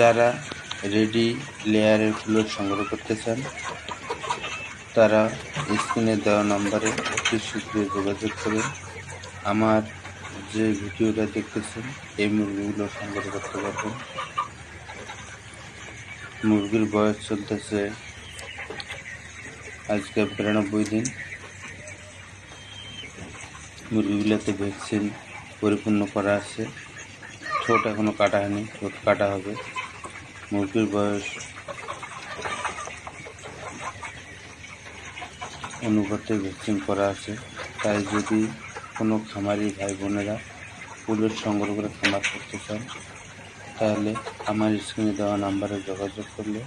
যারা রেডি লেয়ারের ফ্লোর সংগ্রহ করতে চান, তারা স্ক্রিনে দেওয়া নম্বরে অতি শীঘ্রই যোগাযোগ করে আমার যে ভিডিওটা দেখতেছেন, এই মুরগিগুলো সংগ্রহ করতে পারবেন। মুরগির বয়স চলতেছে আজকে বিরানব্বই দিন। মুরগিগুলোতে ভ্যাকসিন পরিপূর্ণ করা আছে। ঠোঁট এখনও কাটা হয়নি, ঠোঁট কাটা হবে। মুরগির বয়স অনুপাতে ভ্যাকসিন করা আছে। তাই যদি কোনো খামারি ভাই বোনেরা পুলের সংগ্রহ করে খামার করতে চান, তাহলে আমার স্ক্রিনে দেওয়া নাম্বারে যোগাযোগ করলে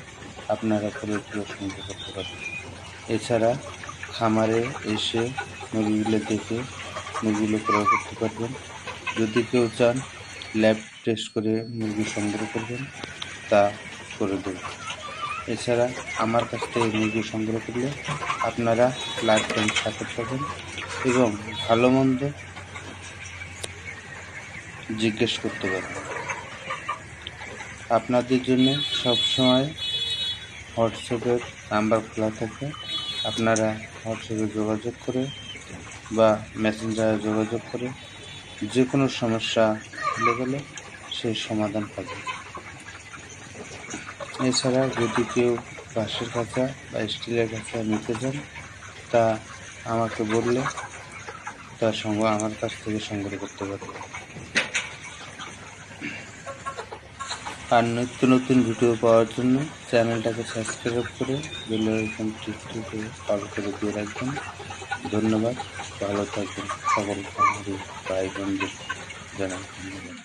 আপনারা পুলেরগুলো সংগ্রহ করতে পারবেন। এছাড়া খামারে এসে মুরগিগুলো দেখে মুরগিগুলো ক্রয় করতে পারবেন। যদি কেউ চান, ল্যাব টেস্ট করে মুরগি সংগ্রহ করবেন। তা করে দেব। এছাড়া আমার কাছ থেকে মুরগি সংগ্রহ করলে আপনারা লাইফ টাইম সাপোর্ট পাবেন এবং ভালো মন্দ জিজ্ঞেস করতে পারবেন। আপনাদের জন্য সবসময় হোয়াটসঅ্যাপের নাম্বার খোলা থাকে। আপনারা হোয়াটসঅ্যাপে যোগাযোগ করে বা মেসেঞ্জারে যোগাযোগ করে যে কোনো সমস্যা হলে গেলে সেই সমাধান পাবে এছাড়া যদি কেউ বাঁশের কাঁচা বা স্টিলের কাঁচা নিতে চান, তা আমাকে বললে তার সঙ্গে আমার কাছ থেকে সংগ্রহ করতে পারবে। আর নিত্য নতুন ভিডিও পাওয়ার জন্য চ্যানেলটাকে সাবস্ক্রাইব করে বেল আইকন টিপটিকে কল করে দিয়ে রাখবেন। ধন্যবাদ, ভালো থাকবেন সকল ভাই বন্ধু জানাই ধন্যবাদ।